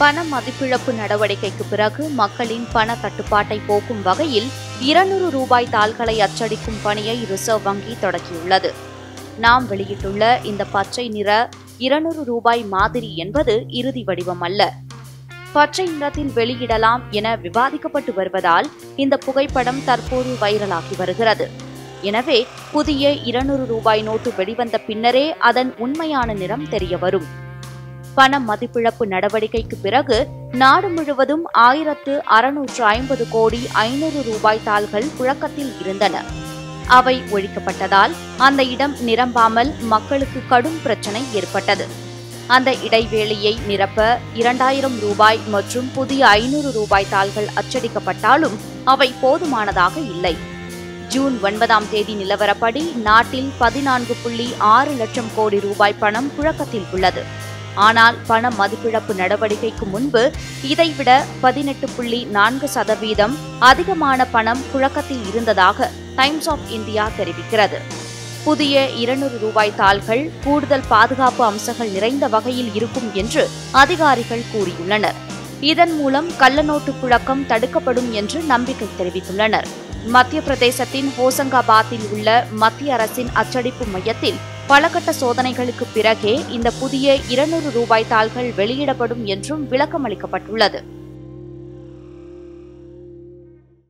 பண மதிப்பிழப்பு நடவடிக்கைக்கு பிறகு மக்களின் பண தட்டுப்பாட்டை போக்கும் வகையில் இருநூறு ரூபாய் தாள்களை அச்சடிக்கும் பணியை ரிசர்வ் வங்கி தொடங்கியுள்ளது நாம் வெளியிட்டுள்ள இந்த பச்சை நிற இருநூறு ரூபாய் மாதிரி என்பது இறுதி வடிவம் அல்ல. பச்சை நிறத்தில் வெளியிடலாம் என விவாதிக்கப்பட்டு வருவதால் இந்த புகைப்படம் தற்போது வைரலாகி வருகிறது. எனவே புதிய இருநூறு ரூபாய் நோட்டு வெளிவந்த பின்னரே அதன் உண்மையான நிறம் தெரிய வரும். பண மதிப்பிழப்பு நடவடிக்கைக்கு பிறகு நாடு முழுவதும் ஆயிரத்து அறுநூற்று ஐம்பது கோடி ஐநூறு ரூபாய் தாள்கள் புழக்கத்தில் இருந்தன. அவை ஒழிக்கப்பட்டதால் அந்த இடம் நிரம்பாமல் மக்களுக்கு கடும் பிரச்சனை ஏற்பட்டது. அந்த இடைவேளையை நிரப்ப இரண்டாயிரம் ரூபாய் மற்றும் புதிய ஐநூறு ரூபாய் தாள்கள் அச்சடிக்கப்பட்டாலும் அவை போதுமானதாக இல்லை. ஜூன் ஒன்பதாம் தேதி நிலவரப்படி நாட்டில் பதினான்கு புள்ளி ஆறு லட்சம் கோடி ரூபாய் பணம் புழக்கத்தில் உள்ளது. ஆனால் பண மதிப்பிழப்பு நடவடிக்கைக்கு முன்பு இதைவிட பதினெட்டு புள்ளி நான்கு சதவீதம் அதிகமான பணம் புழக்கத்தில் இருந்ததாக டைம்ஸ் ஆஃப் இந்தியா தெரிவிக்கிறது. புதிய இருநூறு ரூபாய் தாள்கள் கூடுதல் பாதுகாப்பு அம்சங்கள் நிறைந்த வகையில் இருக்கும் என்று அதிகாரிகள் கூறியுள்ளனர். இதன் மூலம் கள்ளநோட்டு புழக்கம் தடுக்கப்படும் என்று நம்பிக்கை தெரிவித்துள்ளனர். மத்திய பிரதேசத்தின் ஹோசங்காபாத்தில் உள்ள மத்திய அரசின் அச்சடிப்பு மையத்தில் பலகட்ட சோதனைகளுக்கு பிறகே இந்த புதிய இருநூறு ரூபாய் தாள்கள் வெளியிடப்படும் என்றும் விளக்கமளிக்கப்பட்டுள்ளது.